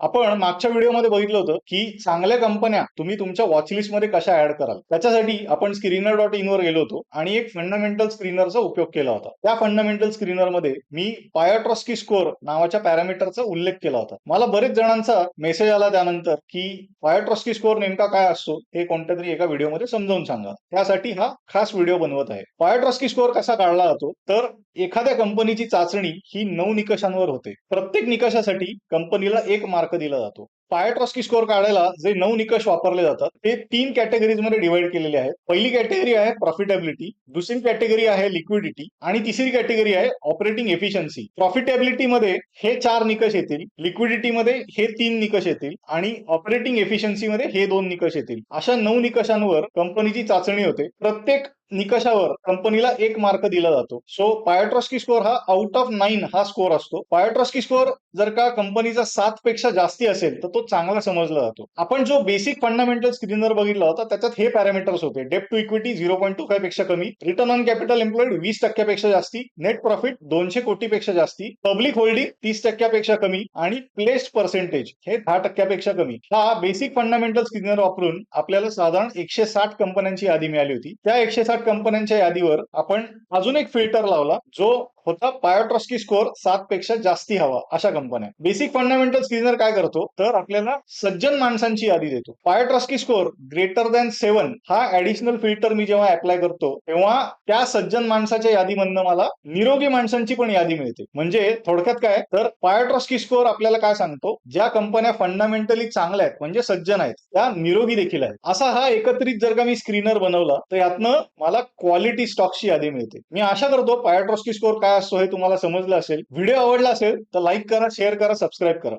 आपण मागच्या व्हिडिओमध्ये बघितलं होतं की चांगल्या कंपन्या तुम्ही तुमच्या वॉचलिस्टमध्ये कशा ऍड कराल? त्याच्यासाठी आपण स्क्रीनर डॉट इन वर गेलो होतो आणि एक फंडामेंटल स्क्रीनरचा उपयोग केला होता. त्या फंडामेंटल स्क्रीनरमध्ये मी पायोट्रॉस्की स्कोअर नावाच्या पॅरामीटरचा उल्लेख केला होता. मला बरेच जणांचा मेसेज आला त्यानंतर की पायोट्रॉस्की स्कोअर नेमका काय असतो हे कोणत्या तरी एका व्हिडिओमध्ये समजावून सांगा. त्यासाठी हा खास व्हिडिओ बनवत आहे. पायोट्रॉस्की स्कोअर कसा काढला जातो? तर एखाद्या कंपनीची चाचणी ही नऊ निकषांवर होते. प्रत्येक निकषासाठी कंपनीला एक मार्ग मार्क दिला जातो. पायोट्रॉस्की स्कोअर काढायला जे नऊ निकष वापरले जातात ते तीन कॅटेगरीजमध्ये डिवाइड केलेले आहेत. पहिली कॅटेगरी आहे प्रॉफिटेबिलिटी दुसरी कॅटेगरी आहे लिक्विडिटी आणि तिसरी कॅटेगरी आहे ऑपरेटिंग एफिशियन्सी प्रॉफिटेबिलिटी मध्ये हे चार निकष येतील लिक्विडिटी मध्ये हे तीन निकष येतील आणि ऑपरेटिंग एफिशियन्सी मध्ये हे दोन निकष येतील. अशा नऊ निकषांवर कंपनीची चाचणी होते. प्रत्येक निकषावर कंपनीला एक मार्क दिला जातो. सो पायोट्रॉस्की स्कोअर हा आउट ऑफ नाईन हा स्कोअर असतो. पायोट्रॉस्की स्कोअर जर का कंपनीचा सात पेक्षा जास्ती असेल तर तो चांगला समजला जातो. आपण जो बेसिक फंडामेंटल स्क्रीनर बघितला होता त्याच्यात हे पॅरामीटर्स होते. Debt to equity zero point two फायपेक्षा कमी रिटर्न ऑन कॅपिटल एम्प्लॉईड वीस टक्क्यापेक्षा जास्ती नेट प्रॉफिट दोनशे कोटीपेक्षा जास्ती पब्लिक होल्डिंग तीस टक्क्यापेक्षा कमी आणि प्लेस्ड पर्सेंटेज हे दहा टक्क्यापेक्षा कमी. हा बेसिक फंडामेंटल स्क्रीनर वापरून आपल्याला साधारण एकशे साठ कंपन्यांची यादी मिळाली होती. त्या एकशे साठ कंपन्यांच्या यादीवर आपण अजून एक फिल्टर लावला जो होता पायोट्रॉस्की स्कोअर सात पेक्षा जास्ती हवा अशा कंपन्या बेसिक फंडामेंटल स्क्रीनर काय करतो? तर आपल्याला सज्जन माणसांची यादी देतो. Piotroski score greater than seven हा ऍडिशनल फिल्टर मी जेव्हा अप्लाय करतो तेव्हा त्या सज्जन माणसाच्या यादीमधनं मला निरोगी माणसांची पण यादी मिळते. म्हणजे थोडक्यात काय? तर पायोट्रॉस्की स्कोअर आपल्याला काय सांगतो? ज्या कंपन्या फंडामेंटली चांगल्या आहेत म्हणजे सज्जन आहेत त्या निरोगी देखील आहेत. असा हा एकत्रित जर का मी स्क्रीनर बनवला तर यातनं मला क्वालिटी स्टॉकची यादी मिळते. मी आशा करतो पायोट्रॉस्की स्कोअर काय असतो हे तुम्हाला समजलं असेल व्हिडिओ आवडला असेल तर लाईक करा शेअर करा सबस्क्राईब करा.